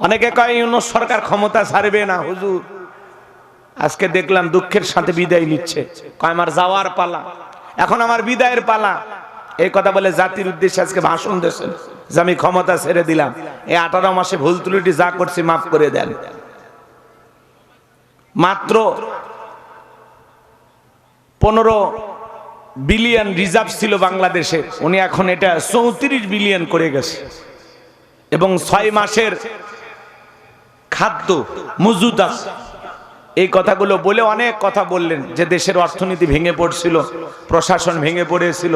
অনেকে কয়, ইউনুস সরকার ক্ষমতা ছাড়বে না, হুজুর। আজকে দেখলাম দুঃখের সাথে বিদায় নিচ্ছে। কয়, আমার যাওয়ার পালা। এখন আমার বিদায়ের পালা। এই কথা বলে জাতির উদ্দেশ্যে আজকে ভাষণ দিয়েছেন যে আমি ক্ষমতা ছেড়ে দিলাম। এই আঠারো মাসে ভুল ত্রুটি যা করছি মাফ করে দেন। মাত্র পনেরো বিলিয়ন রিজার্ভ ছিল বাংলাদেশে। উনি এখন এটা চৌত্রিশ বিলিয়ন করে গেছে। এবং ছয় মাসের খাদ্য মজুদ আছে এই কথাগুলো বলে অনেক কথা বললেন যে দেশের অর্থনীতি ভেঙে পড়ছিল, প্রশাসন ভেঙে পড়েছিল।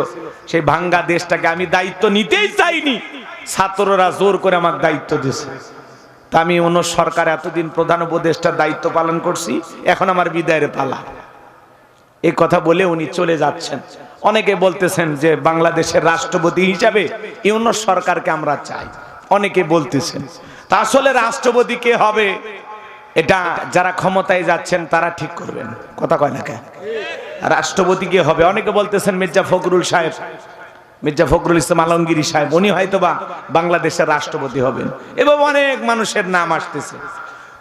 সেই ভাঙ্গা দেশটাকে আমি দায়িত্ব নিতেই চাইনি। ছাত্ররা জোর করে আমার দায়িত্ব দিয়েছে। তা আমি অন্য সরকার এতদিন প্রধান উপদেষ্টার দায়িত্ব পালন করছি, এখন আমার বিদায়ের পালা। এই কথা বলে উনি চলে যাচ্ছেন। অনেকে বলতেছেন যে বাংলাদেশের রাষ্ট্রপতি হিসাবে ইউনো সরকারকে আমরা চাই। অনেকে বলতেছেন আসলে রাষ্ট্রপতি কে হবে? এটা যারা ক্ষমতায় যাচ্ছেন, তারা ঠিক করবেন। কথা কয় না কে? রাষ্ট্রপতি কে হবে? অনেকে বলতেছেন মির্জা ফখরুল সাহেব, মির্জা ফখরুল ইসলাম আলমগিরি সাহেব, উনি হয়তো বা বাংলাদেশের রাষ্ট্রপতি হবেন। এবং অনেক মানুষের নাম আসতেছে।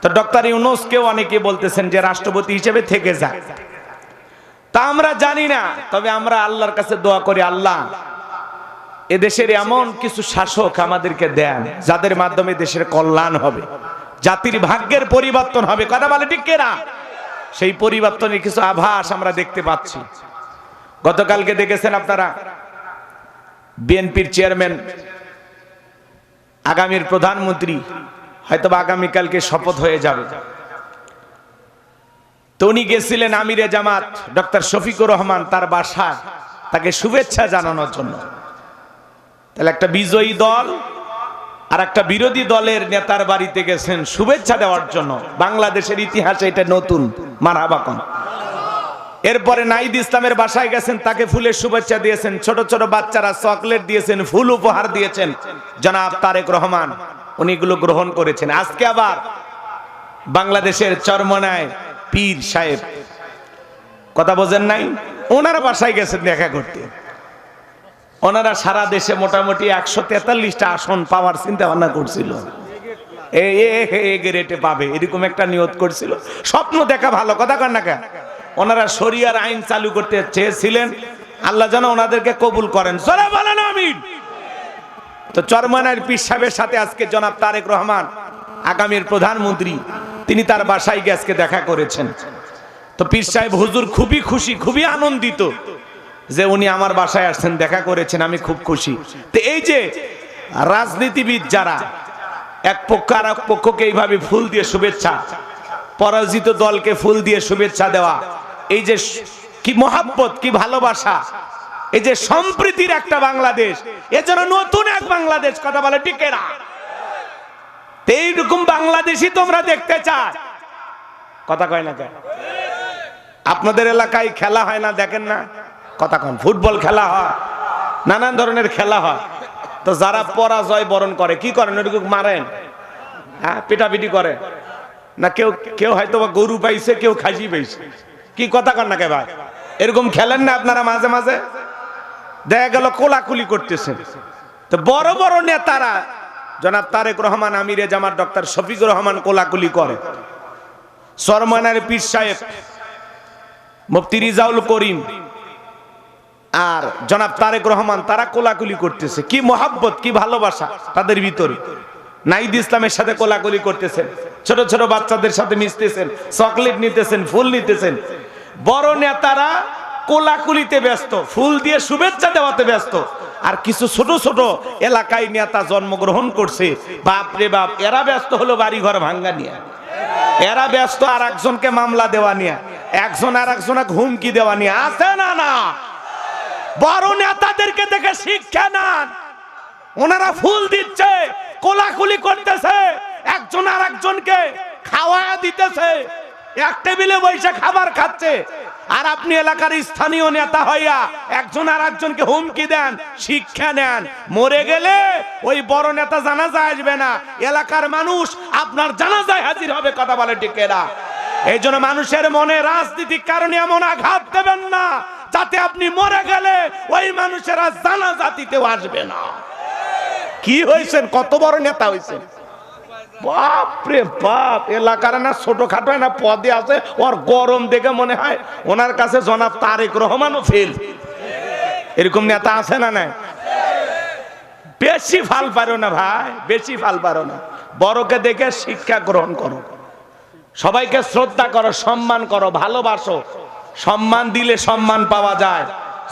তো ডক্টর ইউনুসকেও অনেকে বলতেছেন যে রাষ্ট্রপতি হিসেবে থেকে যায় তা আমরা জানি না, তবে আমরা আল্লাহর কাছে দোয়া করি, আল্লাহ এদেশের এমন কিছু শাসক আমাদেরকে দেন, যাদের মাধ্যমে দেশের কল্যাণ হবে, জাতির ভাগ্যের পরিবর্তন হবে। কথা বলে ঠিক কেনা? সেই পরিবর্তনের কিছু আভাস আমরা দেখতে পাচ্ছি। গতকালকে দেখেছেন আপনারা, বিএনপির চেয়ারম্যান, আগামীর প্রধানমন্ত্রী হয়তো আগামীকালকে শপথ হয়ে যাবে। তো উনি গেছিলেন আমিরে জামাত, ডক্টর শফিকুর রহমান তার বাসায়, তাকে শুভেচ্ছা জানানোর জন্য। তাহলে একটা বিজয়ী দল আর একটা বিরোধী দলের নেতার বাড়িতে গেছেন শুভেচ্ছা দেওয়ার জন্য। বাংলাদেশের ইতিহাসে এটা নতুন মারাবাকন এরপরে নাইদ ইসলামের বাসায় গেছেন, তাকে ফুলের শুভেচ্ছা দিয়েছেন, ছোট ছোট বাচ্চারা চকলেট দিয়েছেন, ফুল উপহার দিয়েছেন। জনাব তারেক রহমান, উনি এগুলো গ্রহণ করেছেন। আজকে আবার বাংলাদেশের চরমনায় পীর সাহেব। কথা বোঝেন নাই? ওনার বাসায় গেছেন দেখা করতে। ওনারা সারা দেশে মোটামুটি একশো তেতাল্লিশটা আসন পাওয়ার চিন্তা ভাবনা করছিল। গ্রেটে পাবে, এরকম একটা নিয়ত করছিল। স্বপ্ন দেখা ভালো, কথা কর না কেন? ওনারা শরিয়ার আইন চালু করতে চেয়েছিলেন। আল্লাহ যেন ওনাদেরকে কবুল করেন। জোরে বলেন, আমিন। তো চরমানের পীর সাথে আজকে জনাব তারেক রহমান, আগামীর প্রধানমন্ত্রী, তিনি তার বাসায় গিয়ে আজকে দেখা করেছেন। তো পীর সাহেব হুজুর খুবই খুশি, খুবই আনন্দিত। যে উনি আমার বাসায় আসছেন, দেখা করেছেন, আমি খুব খুশি। তো এই যে রাজনীতিবিদ যারা, এক পক্ষ আর এক পক্ষকে এইভাবে ফুল দিয়ে শুভেচ্ছা, পরাজিত দলকে ফুল দিয়ে শুভেচ্ছা দেওয়া, এই যে কি মহাব্বত, কি ভালোবাসা, এই যে সম্প্রীতির একটা বাংলাদেশ এজন্য নতুন এক বাংলাদেশ, কথা বলে টিকেরা এইরকম বাংলাদেশই তোমরা দেখতে চায় কথা কয় না কেন? আপনাদের এলাকায় খেলা হয় না, দেখেন না? কথা কন, ফুটবল খেলা হয়, নানান ধরনের খেলা হয়। তো যারা পরাজয় বরণ করে, কি করেন? ওইটুকু মারেন। হ্যাঁ পিটাপিটি করে। না, কেউ কেউ হয়তো গরু পাইছে, কেউ খাসি পাইছে। কি কথা কন না কে ভাই? এরকম খেলেন না আপনারা মাঝে মাঝে? দেখা গেল কোলাকুলি করতেছেন। তো বড় বড় নেতারা, জনাব তারেক রহমান, আমিরে জামার ডক্টর শফিকুর রহমান কোলাকুলি করে। সরমানের পীর সাহেব, মুফতি রিজাউল করিম আর জনাব তারেক রহমান, তারা কোলাকুলি করতেছে। কি মোহাব্বত, কি ভালোবাসা তাদের ভিতরে। নাইদ ইসলামের সাথে কোলাকুলি করতেছেন। ছোট ছোট বাচ্চাদের সাথে মিশতেছেন, চকলেট নিতেছেন, ফুল নিতেছেন। বড় নেতারা কোলাকুলিতে ব্যস্ত, ফুল দিয়ে শুভেচ্ছা দেওয়াতে ব্যস্ত। আর কিছু ছোট ছোট এলাকায় নেতা জন্মগ্রহণ করছে। বাপ রে বাপ, এরা ব্যস্ত হলো বাড়ি ঘর ভাঙ্গা নিয়ে। এরা ব্যস্ত আর একজনকে মামলা দেওয়া নিয়ে। একজন আর একজনকে হুমকি দেওয়া নিয়ে। আছে না না? বড় নেতাদেরকে দেখে শিক্ষা নেন। ওনারা ফুল দিচ্ছে, কোলাকুলি করতেছে, একজন আর একজনকে খাওয়া দিতেছে, এক টেবিলে বসে খাবার খাচ্ছে। আর আপনি এলাকার স্থানীয় নেতা হইয়া একজন আর একজনকে হুমকি দেন, শিক্ষা নেন। মরে গেলে ওই বড় নেতা জানাজা আসবে না। এলাকার মানুষ আপনার জানাজায় হাজির হবে, কথা বলে টিকেরা এই জন্য মানুষের মনে রাজনীতিক কারণে এমন আঘাত দেবেন না, যাতে আপনি মরে গেলে ওই মানুষেরা জানা জাতিতেও আসবে না। কি হয়েছেন? কত বড় নেতা হয়েছেন? বাপরে বাপ, এলাকার না ছোটখাটো না পদে আছে, ওর গরম দেখে মনে হয় ওনার কাছে জনাব তারেক রহমানও ফেল এরকম নেতা আছে না না বেশি ফাল পারো না ভাই, বেশি ফাল পারো না। বড়কে দেখে শিক্ষা গ্রহণ করো। সবাইকে শ্রদ্ধা করো, সম্মান করো, ভালোবাসো। সম্মান দিলে সম্মান পাওয়া যায়।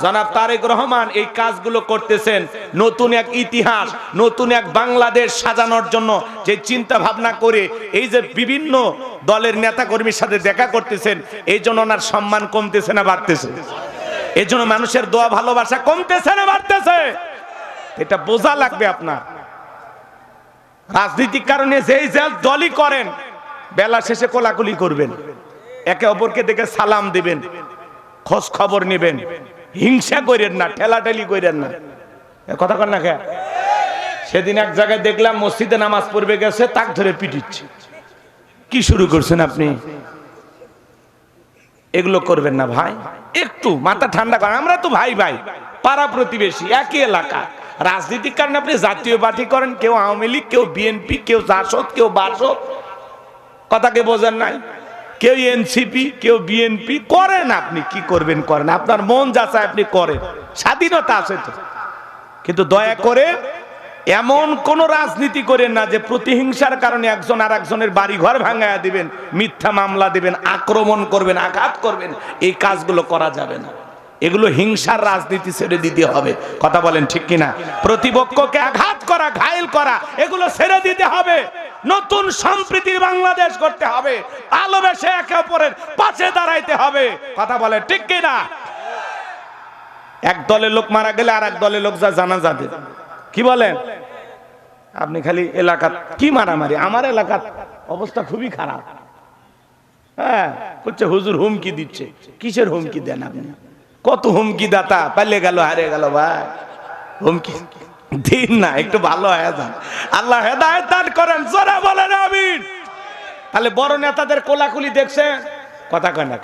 জনাব তারেক রহমান, এই কাজগুলো করতেছেন। নতুন এক ইতিহাস, নতুন এক বাংলাদেশ সাজানোর জন্য যে চিন্তা ভাবনা করে এই যে বিভিন্ন দলের নেতা কর্মীর সাথে দেখা করতেছেন, এই জন্য ওনার সম্মান কমতেছে না বাড়তেছে। এই জন্য মানুষের দোয়া ভালোবাসা কমতেছে না বাড়তেছে। এটা বোঝা লাগবে আপনার। রাজনৈতিক কারণে যেই দলই করেন, বেলা শেষে কোলাকুলি করবেন। একে অপরকে দেখে সালাম দিবেন, খোঁজ খবর নেবেন। হিংসা করেন না, ঠেলাঠেলি করেন না। কথা কর না কে? সেদিন এক জায়গায় দেখলাম মসজিদে নামাজ পড়বে গেছে, তাক ধরে পিটিচ্ছে। কি শুরু করছেন আপনি? এগুলো করবেন না ভাই। একটু মাথা ঠান্ডা করেন। আমরা তো ভাই ভাই, পাড়া প্রতিবেশী, একই এলাকা। রাজনীতির কারণে আপনি জাতীয় পার্টি করেন, কেউ আওয়ামী লীগ, কেউ বিএনপি, কেউ জাসদ, কেউ বাসদ। কথাকে বোঝেন নাই? কেউ এনসিপি, কেউ বিএনপি, করেন আপনি, কি করবেন করেন? আপনার মন যাচাই আপনি করেন। স্বাধীনতা আছে তো। কিন্তু দয়া করে এমন কোন রাজনীতি করেন না যে প্রতিহিংসার কারণে একজন আর একজনের বাড়ি ঘর ভাঙায়া দিবেন, মিথ্যা মামলা দিবেন, আক্রমণ করবেন, আঘাত করবেন। এই কাজগুলো করা যাবে না। এগুলো হিংসার রাজনীতি ছেড়ে দিতে হবে। কথা বলেন ঠিক কিনা? প্রতিপক্ষকে আঘাত করা, ঘায়েল করা, এগুলো ছেড়ে দিতে হবে। নতুন সম্প্রীতির বাংলাদেশ করতে হবে। ভালোবেসে একে অপরের পাশে দাঁড়াইতে হবে। কথা বলেন ঠিক কিনা? এক দলের লোক মারা গেলে আর এক দলের লোক যা জানা যাবে। কি বলেন? আপনি খালি এলাকা কি মারামারি? আমার এলাকার অবস্থা খুবই খারাপ। হ্যাঁ হুজুর হুমকি দিচ্ছে। কিসের হুমকি দেন আপনি? কত হুমকি দাতা পালে গেল হারে গেল ভাই। হুমকি। দিন না, একটু ভালো হয়ে আল্লাহ হেদায়ত দান করেন, জোরে বলেন, আমিন। তাহলে বড় নেতাদের কোলাকুলি দেখছে কথা কয় না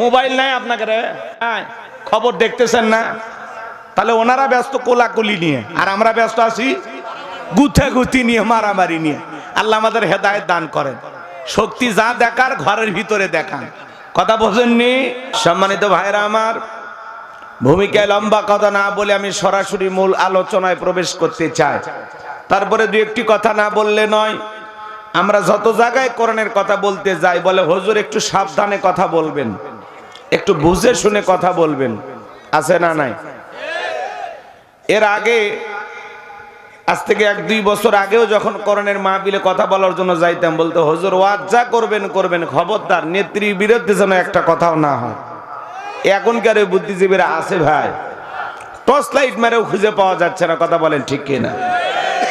মোবাইল নাই আপনাকে রে? খবর দেখতেছেন না? তাহলে ওনারা ব্যস্ত কোলাকুলি নিয়ে, আর আমরা ব্যস্ত আছি গুথে গুথি নিয়ে, মারামারি নিয়ে। আল্লাহ আমাদের হেদায়ত দান করেন। শক্তি যা দেখার, ঘরের ভিতরে দেখান। কথা বোঝেননি সম্মানিত ভাইরা আমার ভূমিকায় লম্বা কথা না বলে আমি সরাসরি মূল আলোচনায় প্রবেশ করতে চাই। তারপরে দু একটি কথা না বললে নয়, আমরা যত জায়গায় করণের কথা বলতে যাই, বলে হজুর একটু সাবধানে কথা বলবেন, একটু বুঝে শুনে কথা বলবেন, আছে না নাই? এর আগে, আজ থেকে এক দুই বছর আগেও যখন করণের মাহবিলে কথা বলার জন্য যাইতাম, বলতো, হজুর, ওয়াজ যা করবেন করবেন, খবরদার, নেত্রীর বিরুদ্ধে যেন একটা কথাও না হয়। এখনকার ওই বুদ্ধিজীবীরা আছে ভাই। টর্চ লাইট মেরেও খুঁজে পাওয়া যাচ্ছে না, কথা বলেন ঠিক কিনা।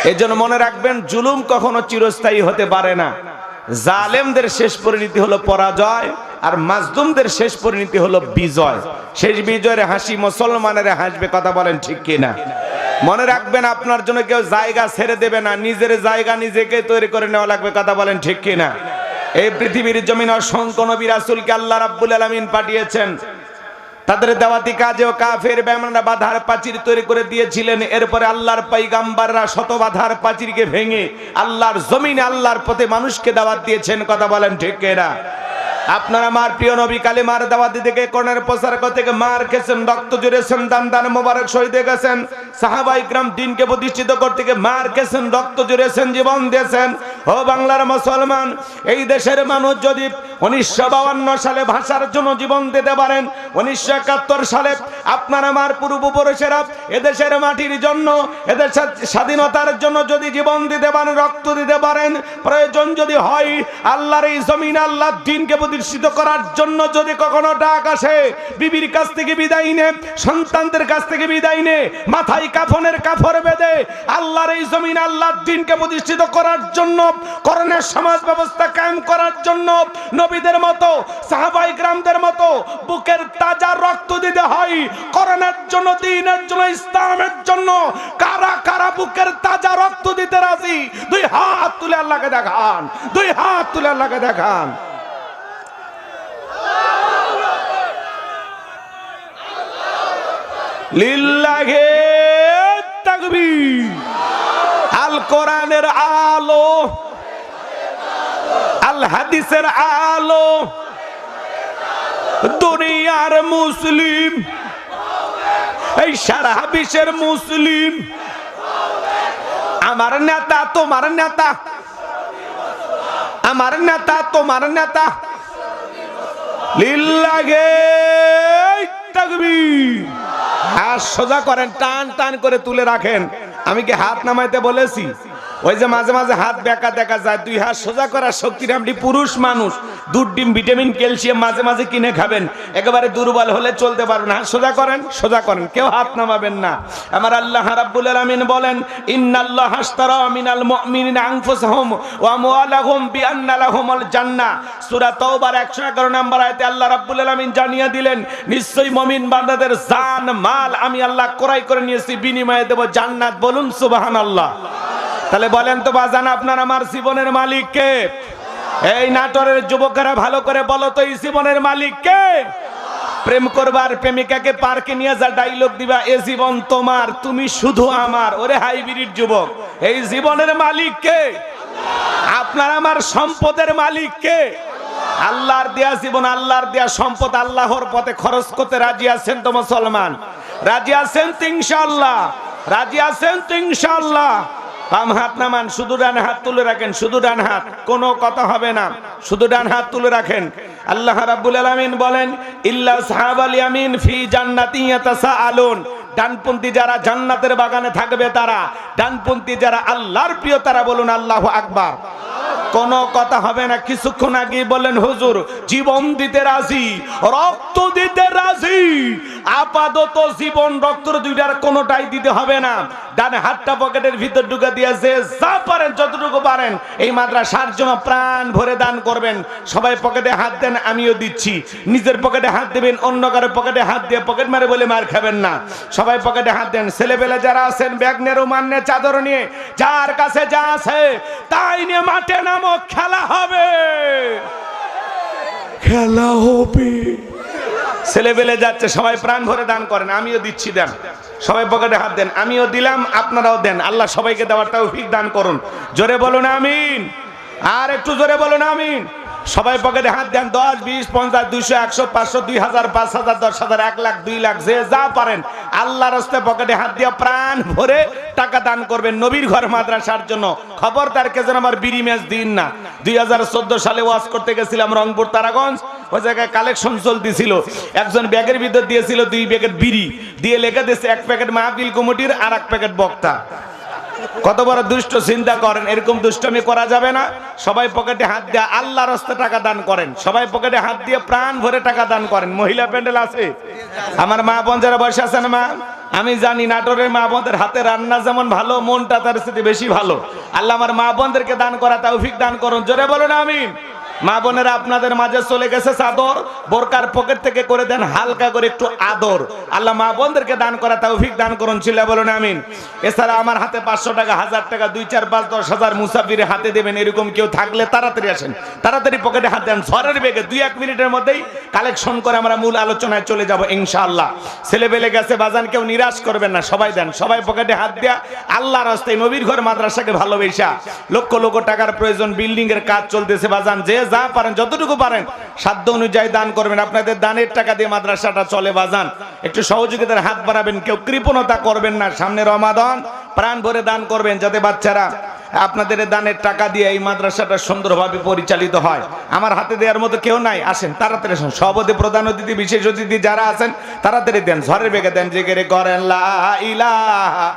এই জন্য মনে রাখবেন, জুলুম কখনো চিরস্থায়ী হতে পারে না। জালেমদের শেষ পরিণতি হলো পরাজয়, আর মাজদুমদের শেষ পরিণতি হলো বিজয়। শেষ বিজয়ের হাসি মুসলমানের হাসবে, কথা বলেন ঠিক কিনা। মনে রাখবেন, আপনার জন্য কেউ জায়গা ছেড়ে দেবে না, নিজের জায়গা নিজেকে তৈরি করে নেওয়া লাগবে, কথা বলেন ঠিক কিনা। এই পৃথিবীর জমিন অসংখ্য নবী রাসূলকে আল্লাহ রাব্বুল আলামিন পাঠিয়েছেন। তাদের দেওয়াতি কাজেও কাফের বেমানরা বাধার প্রাচীর তৈরি করে দিয়েছিলেন। এরপরে আল্লাহর পাইগাম্বাররা শত বাধার প্রাচীরকে ভেঙে আল্লাহর জমিনে, আল্লাহর পথে মানুষকে দাওয়াত দিয়েছেন। কথা বলেন ঠিক এরা আপনারা মার প্রিয় নবী কালে মার দাওয়াতি থেকে কর্ণের প্রচার থেকে মার খেয়েছেন, রক্ত জুড়েছেন দান দান, মোবারক শহীদ হয়ে গেছেন। সাহাবাই গ্রাম দিনকে প্রতিষ্ঠিত করতে গিয়ে মার খেয়েছেন, রক্ত জুড়েছেন জীবন দিয়েছেন। ও বাংলার মুসলমান, এই দেশের মানুষ যদি উনিশশো সালে ভাষার জন্য জীবন দিতে পারেন, উনিশশো একাত্তর সালে আপনার আমার পূর্বপুরুষেরা এদেশের মাটির জন্য, এদেশের স্বাধীনতার জন্য যদি জীবন দিতে পারেন, রক্ত দিতে পারেন, প্রয়োজন যদি হয়, আল্লাহর এই জমিন আল্লাহ দিনকে প্রতিষ্ঠিত করার জন্য যদি কখনো ডাক আসে, বিবির কাছ থেকে বিদায় নে, সন্তানদের কাছ থেকে বিদায় নে, মাথায় কাফনের কাফর বেঁধে, আল্লাহর এই জমিন, আল্লাহর দিনকে প্রতিষ্ঠিত করার জন্য করণের সমাজ ব্যবস্থা কায়েম করার জন্য, নবীদের মতো, সাহাবাই গ্রামদের মতো, বুকের তাজা রক্ত দিতে হয় করণের জন্য, দিনের জন্য, ইসলামের জন্য, কারা কারা বুকের তাজা রক্ত দিতে রাজি? দুই হাত তুলে আল্লাহকে দেখান, দুই হাত তুলে আল্লাহকে দেখান। আল আলো দুনিয়ার মুসলিম, এই সারা বিশ্বের মুসলিম। আমার নেতা, তোমার নেতা। আমার নেতা, তোমার নেতা। লিল্লাগে তাকবীর। হাত সোজা করেন, টান টান করে তুলে রাখেন। আমি কি হাত নামাইতে বলেছি? ওই যে মাঝে মাঝে হাত বেকা দেখা যায়, দুই হাত সোজা করার শক্তি আপনি পুরুষ মানুষ, দুধ, ডিম, ভিটামিন, ক্যালসিয়াম মাঝে মাঝে কিনে খাবেন। একেবারে দুর্বল হলে চলতে পারবেন হাত সোজা করেন সোজা করেন, কেউ হাত নামাবেন না। আমার আল্লাহ রাব্বুল আলামিন বলেন, ইন্নাল্লাহ হাসতারা মিনাল মুমিনিনা আনফুসাহুম ওয়া আমওয়ালাহুম বিআন্না লাহুমুল জান্নাহ সূরা তাওবার 111 নম্বর আয়াতে আল্লাহ রাব্বুল আলামিন জানিয়ে দিলেন, নিশ্চয়ই মুমিন বান্দাদের জান, মাল আমি আল্লাহ ক্রয় করে নিয়েছি, বিনিময়ে দেব জান্নাত। বলুন, সুবহানাল্লাহ। তাহলে বলেন তো, বাজান, আপনার আমার জীবনের মালিক কে? এই নাটোরের যুবকেরা ভালো করে বলো তো, এই জীবনের মালিক কে? প্রেম করবার প্রেমিকাকে পার্কে নিয়ে যা ডাইলগ দিবা, এ জীবন তোমার, তুমি শুধু আমার। ওরে হাইব্রিড যুবক, এই জীবনের মালিক কে? আপনার আমার সম্পদের মালিক কে? আল্লাহর দেয়া জীবন, আল্লাহর দেয়া সম্পদ, আল্লাহর পথে খরচ করতে রাজি আছেন তো মুসলমান? রাজি আছেন তো ইনশাআল্লাহ? রাজি আছেন তো ইনশাআল্লাহ? বাম হাত নামান, শুধু ডান হাত তুলে রাখেন, শুধু ডান হাত, কোনো কথা হবে না। শুধু ডান হাত তুলে রাখেন। আল্লাহ রাব্বুল আলামিন বলেন, ইল্লা সাহাবাল ইয়ামিন ফি জান্নাতি ইয়াতাসাআলুন। ডানপন্থী যারা জান্নাতের বাগানে থাকবে তারা, ডানপন্থী যারা আল্লাহর প্রিয় তারা বলুন, আল্লাহু আকবার। কোনো কথা হবে না। কিছুক্ষণ আগে বললেন, হুজুর, জীবন দিতে রাজি, রক্ত দিতে রাজি, আপাতত জীবন রক্ত দুইটার কোনোটাই দিতে হবে না। ডানে হাতটা পকেটের ভিতর ঢুকে দিয়েছে যা পারেন, যতটুকু পারেন, এই মাদ্রাসার জন্য প্রাণ ভরে দান করবেন। সবাই পকেটে হাত দেন, আমিও দিচ্ছি। নিজের পকেটে হাত দেবেন, অন্য কারও পকেটে হাত দিয়ে পকেট মারে বলে মার খাবেন না। সবাই পকেটে হাত দেন। ছেলেবেলা যারা আছেন, ব্যাগ নিয়ে রুমান নিয়ে চাদর নিয়ে, যার কাছে যা আছে, তাই নিয়ে মাঠে নামো খেলা হবে? খেলা হবে। ছেলেবেলে যাচ্ছে সবাই প্রাণ ভরে দান করেন আমিও দিচ্ছি দেন। সবাই পকেটে হাত দেন আমিও দিলাম আপনারাও দেন। আল্লাহ সবাইকে দেওয়ার তৌফিক দান করুন। জোরে বলুন আমিন। আর একটু জোরে বলুন আমিন। সবাই পকেটে হাত দেন, দশ, বিশ, পঞ্চাশ, দুইশো, একশো, পাঁচশো, দুই হাজার, পাঁচ হাজার, দশ হাজার, এক লাখ, দুই লাখ, যে যা পারেন। আল্লাহ রাস্তে পকেটে হাত দিয়ে প্রাণ ভরে টাকা দান করবেন নবীর ঘর মাদ্রাসার জন্য। খবরদার কে যেন আমার বিড়ি ম্যাচ দিন না। দুই হাজার চোদ্দ সালে ওয়াজ করতে গেছিলাম রংপুর তারাগঞ্জ, ওই জায়গায় কালেকশন চলতেছিল একজন ব্যাগের ভিতর দিয়েছিল দুই প্যাকেট বিড়ি। দিয়ে লেখা দিয়েছে, এক প্যাকেট মাহফিল কমিটির আর এক প্যাকেট বক্তা। কত বড় দুষ্ট চিন্তা করেন, এরকম দুষ্টমি করা যাবে না। সবাই পকেটে হাত দিয়ে আল্লাহ রাস্তা টাকা দান করেন। সবাই পকেটে হাত দিয়ে প্রাণ ভরে টাকা দান করেন। মহিলা প্যান্ডেল আছে? আমার মা বোন যারা বসে আছেন মা, আমি জানি নাটোরের মা বোনদের হাতে রান্না যেমন ভালো, মনটা তার সাথে বেশি ভালো। আল্লাহ আমার মা বোনদেরকে দান করা তৌফিক দান করুন। জোরে বলুন আমি মা বোনেরা আপনাদের মাঝে চলে গেছে চাদর। বোরকার পকেট থেকে করে দেন, হালকা করে একটু আদর। আল্লাহ মা বোনদেরকে দান করা তৌফিক দান করুন ছিল বলুন, আমিন। এছাড়া আমার হাতে পাঁচশো টাকা, হাজার টাকা, দুই, চার, পাঁচ, দশ হাজার মুসাফিরে হাতে দেবেন, এরকম কেউ থাকলে তাড়াতাড়ি আসেন। তাড়াতাড়ি পকেটে হাত দেন, ঝড়ের বেগে দুই, এক মিনিটের মধ্যেই কালেকশন করে আমরা মূল আলোচনায় চলে যাব, ইনশাআল্লাহ। ছেলে পেলে গেছে, বাজান কেউ নিরাশ করবেন না, সবাই দেন, সবাই পকেটে হাত দেয়া আল্লাহ রাস্তায় নবীর ঘর মাদ্রাসাকে ভালোবেসা। লক্ষ লক্ষ টাকার প্রয়োজন বিল্ডিং এর কাজ চলতেছে, বাজান, যে যা পারেন, যতটুকু পারেন, সাধ্য অনুযায়ী দান করবেন। আপনাদের দানের টাকা দিয়ে মাদ্রাসাটা চলে বাজান। একটু সহযোগিতার হাত বাড়াবেন, কেউ কৃপণতা করবেন না। সামনে রমাদান, প্রাণ ভরে দান করবেন যাতে বাচ্চারা আপনাদের দানের টাকা দিয়ে এই মাদ্রাসাটা সুন্দরভাবে পরিচালিত হয়। আমার হাতে দেওয়ার মতো কেউ নাই, আসেন, তাড়াতাড়ি আসেন। সভাপতি প্রধান অতিথি, বিশেষ অতিথি যারা আছেন, তাড়াতাড়ি দেন। ঝড়ের বেগে দেন যে করে করেন লা ইলাহা